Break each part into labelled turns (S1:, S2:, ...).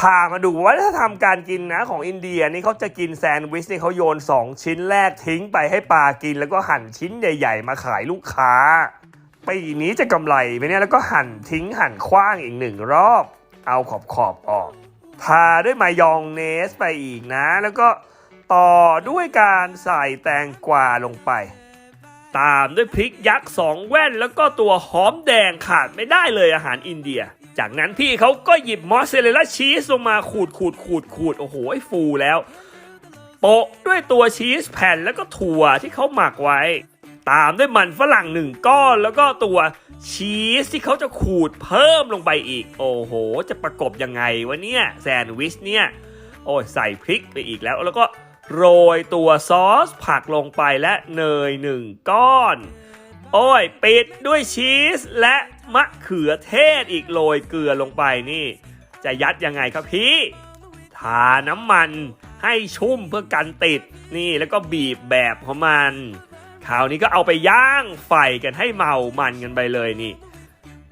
S1: พามาดูว่าถ้าทำการกินนะของอินเดียนี่เขาจะกินแซนด์วิชนี่เขาโยน 2 ชิ้นแรกทิ้งไปให้ปลากิน แล้วก็หั่นชิ้นใหญ่ ๆ มาขายลูกค้าปีนี้จะกำไรไหมเนี่ยแล้วก็หั่นทิ้งหั่นคว้างอีกหนึ่งรอบ เอาขอบขอบๆออก ทาด้วยมายองเนสไปอีกนะ แล้วก็ต่อด้วยการใส่แตงกวาลงไป ตามด้วยพริกยักษ์สองแว่น แล้วก็ตัวหอมแดงขาดไม่ได้เลยอาหารอินเดีย จากนั้นพี่เขาก็หยิบมอสซาเรลล่าชีสลงมาขูดขูดขูดขูดโอ้โหฟูแล้ว โปะด้วยตัวชีสแผ่นแล้วก็ถั่วที่เขาหมักไว้ ตามด้วยมันฝรั่งหนึ่งก้อนแล้วก็ตัวชีสที่เขาจะขูดเพิ่มลงไปอีก โอ้โห จะประกบยังไงวะเนี่ยแซนด์วิชเนี่ยโอ้ยใส่พริกไปอีกแล้ว แล้วก็โรยตัวซอสผักลงไปและเนยหนึ่งก้อน โอ้ยปิดด้วยชีสและ มะเขือเทศอีกโรยเกลือลงไปนี่ จะยัดยังไงครับพี่ทาน้ำมันให้ชุ่มเพื่อกันติดนี่แล้วก็บีบแบบของมันคราวนี้ก็เอาไปย่างไฟกันให้เมามันกันไปเลยนี่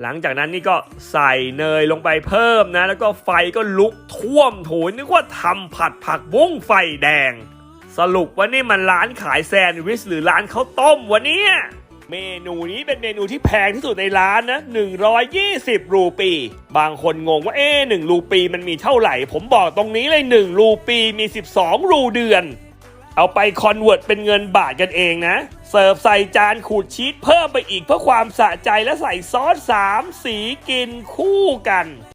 S1: หลังจากนั้นนี่ก็ใส่เนยลงไปเพิ่มนะ แล้วก็ไฟก็ลุกท่วมโถนึกว่าทำผัดผักบุ้งไฟแดง สรุปว่านี่มันร้านขายแซนด์วิชหรือร้านข้าวต้มวะเนี่ย เมนูนี้เป็นเมนูที่แพงที่สุดในร้านนะ 120 รูปี บางคนงงว่าเอ๊หนึ่งรูปีมันมีเท่าไหร่ ผมบอกตรงนี้เลย 1 รูปีมี 12 รูเดือน เอาไปคอนเวิร์ตเป็นเงินบาทกันเองนะ เสิร์ฟใส่จานขูดชีสเพิ่มไปอีกเพื่อความสะใจและใส่ซอส3สีกินคู่กัน